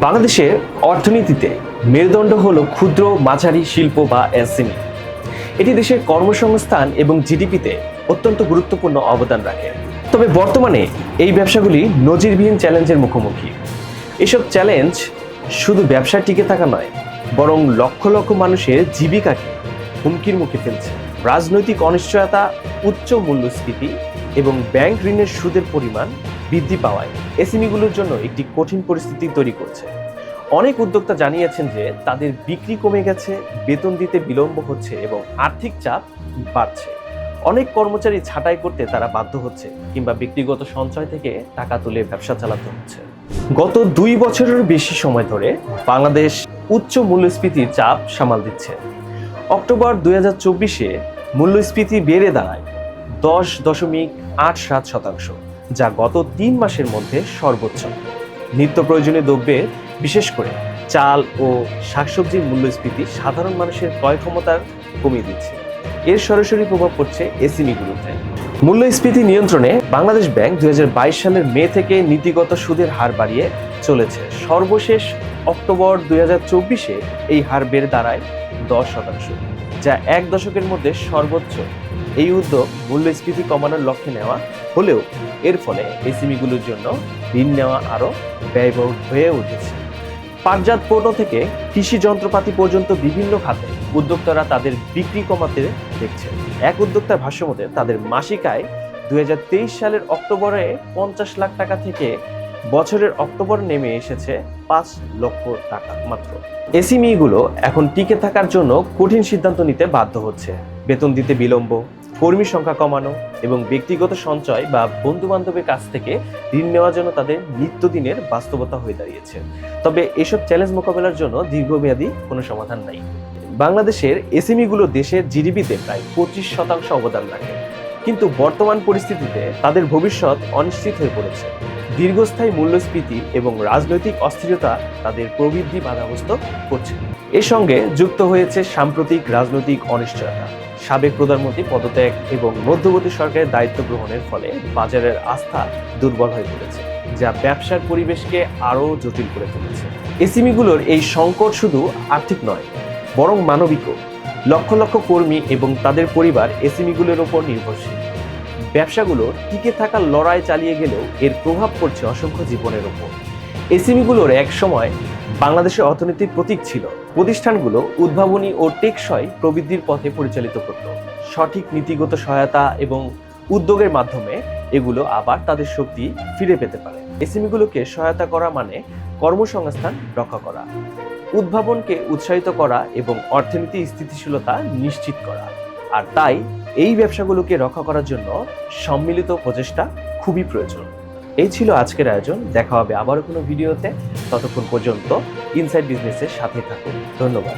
বাংলাদেশের অর্থনীতিতে মেরুদণ্ড হল ক্ষুদ্র, মাঝারি শিল্প বা এসএমই এটি দেশের কর্মসংস্থান এবং জিডিপিতে অত্যন্ত গুরুত্বপূর্ণ অবদান রাখে। তবে বর্তমানে এই ব্যবসাগুলি নজিরবিহীন চ্যালেঞ্জের মুখোমুখি। এসব চ্যালেঞ্জ শুধু ব্যবসায় টিকে থাকা নয়, বরং লক্ষ লক্ষ মানুষের জীবিকাকে হুমকির মুখে ফেলছে। রাজনৈতিক অনিশ্চয়তা, উচ্চ মূল্যস্ফীতি এবং ব্যাংক ঋণের সুদের পরিমাণ বৃদ্ধি পাওয়ায় এসএমইগুলোর জন্য একটি কঠিন পরিস্থিতি তৈরি করছে। অনেক উদ্যোক্তা জানিয়েছেন যে তাদের বিক্রি কমে গেছে, বেতন দিতে বিলম্ব হচ্ছে এবং আর্থিক চাপ বাড়ছে। অনেক কর্মচারী ছাঁটাই করতে তারা বাধ্য হচ্ছে কিংবা ব্যক্তিগত সঞ্চয় থেকে টাকা তুলে ব্যবসা চালাতে হচ্ছে। গত দুই বছরের বেশি সময় ধরে বাংলাদেশ উচ্চ মূল্যস্ফীতির চাপ সামাল দিচ্ছে। অক্টোবর দুই হাজার চব্বিশে মূল্যস্ফীতি বেড়ে দাঁড়ায়। দশ দশমিক আট সাত শতাংশ, যা গত তিন মাসের মধ্যে সর্বোচ্চ। নিত্য প্রয়োজনীয় দ্রব্যের বিশেষ করে চাল ও শাকসবজির মূল্যস্ফীতি সাধারণ মানুষের ক্রয় ক্ষমতার কমিয়ে দিচ্ছে। এর সরাসরি প্রভাব পড়ছে এসিমিগুলোতে। মূল্যস্ফীতি নিয়ন্ত্রণে বাংলাদেশ ব্যাংক দুই হাজার বাইশ সালের মে থেকে নীতিগত সুদের হার বাড়িয়ে চলেছে। সর্বশেষ অক্টোবর দুই এই হার বেড়ে দাঁড়ায় দশ শতাংশ। যা এক দশকের মধ্যে সর্বোচ্চ। এই উদ্যোগ মূল্যস্ফীতি কমানোর লক্ষ্যে নেওয়া হলেও এর ফলে এসিমিগুলোর জন্য ঋণ নেওয়া আরও ব্যয়বহুল হয়ে উঠেছে। পাটজাত পণ্য থেকে কৃষি যন্ত্রপাতি পর্যন্ত বিভিন্ন খাতে উদ্যোক্তারা তাদের বিক্রি কমাতে দেখছে এক উদ্যোক্তার ভাষ্য মতে, তাদের মাসিক আয় দুই হাজার তেইশ সালের অক্টোবরে পঞ্চাশ লাখ টাকা থেকে বছরের অক্টোবর নেমে এসেছে পাঁচ লক্ষ টাকা মাত্র। এসিমিগুলো এখন টিকে থাকার জন্য কঠিন সিদ্ধান্ত নিতে বাধ্য হচ্ছে। বেতন দিতে বিলম্ব, কর্মী সংখ্যা কমানো এবং ব্যক্তিগত সঞ্চয় বা বন্ধু বান্ধবের কাছ থেকে ঋণ নেওয়ার জন্য তাদের নিত্যদিনের বাস্তবতা হয়ে দাঁড়িয়েছে। তবে এসব চ্যালেঞ্জ মোকাবেলার জন্য দীর্ঘমেয়াদী কোনো সমাধান নাই। বাংলাদেশের এসএমইগুলো দেশের জিডিপিতে প্রায় পঁচিশ শতাংশ অবদান রাখে। কিন্তু বর্তমান পরিস্থিতিতে তাদের ভবিষ্যৎ অনিশ্চিত হয়ে পড়েছে। দীর্ঘস্থায়ী মূল্যস্ফীতি এবং রাজনৈতিক অস্থিরতা তাদের প্রবৃদ্ধি বাধাগ্রস্ত করছে। এর সঙ্গে যুক্ত হয়েছে সাম্প্রতিক রাজনৈতিক অনিশ্চয়তা। সাবেক প্রধানমন্ত্রী পদত্যাগ এবং মধ্যবর্তী সরকারের দায়িত্ব গ্রহণের ফলে বাজারের আস্থা দুর্বল হয়ে পড়েছে, যা ব্যবসার পরিবেশকে আরও জটিল করে তুলেছে। এসিমিগুলোর এই সংকট শুধু আর্থিক নয়, বরং মানবিকও। লক্ষ লক্ষ কর্মী এবং তাদের পরিবার এসিমিগুলোর ওপর নির্ভরশীল। ব্যবসাগুলো টিকে থাকার লড়াই চালিয়ে গেলেও এর প্রভাব পড়ছে অসংখ্য জীবনের ওপর। এসিমিগুলোর এক সময় বাংলাদেশের অর্থনীতির প্রতীক ছিল। প্রতিষ্ঠানগুলো উদ্ভাবনী ও টেকসই প্রবৃদ্ধির পথে পরিচালিত করত। সঠিক নীতিগত সহায়তা এবং উদ্যোগের মাধ্যমে এগুলো আবার তাদের শক্তি ফিরে পেতে পারে। এসিমিগুলোকে সহায়তা করা মানে কর্মসংস্থান রক্ষা করা, উদ্ভাবনকে উৎসাহিত করা এবং অর্থনীতি স্থিতিশীলতা নিশ্চিত করা। আর তাই এই ব্যবসাগুলোকে রক্ষা করার জন্য সম্মিলিত প্রচেষ্টা খুবই প্রয়োজন। এই ছিল আজকের আয়োজন। দেখা হবে আবারও কোনো ভিডিওতে। ততক্ষণ পর্যন্ত ইনসাইড বিজনেসের সাথে থাকুন। ধন্যবাদ।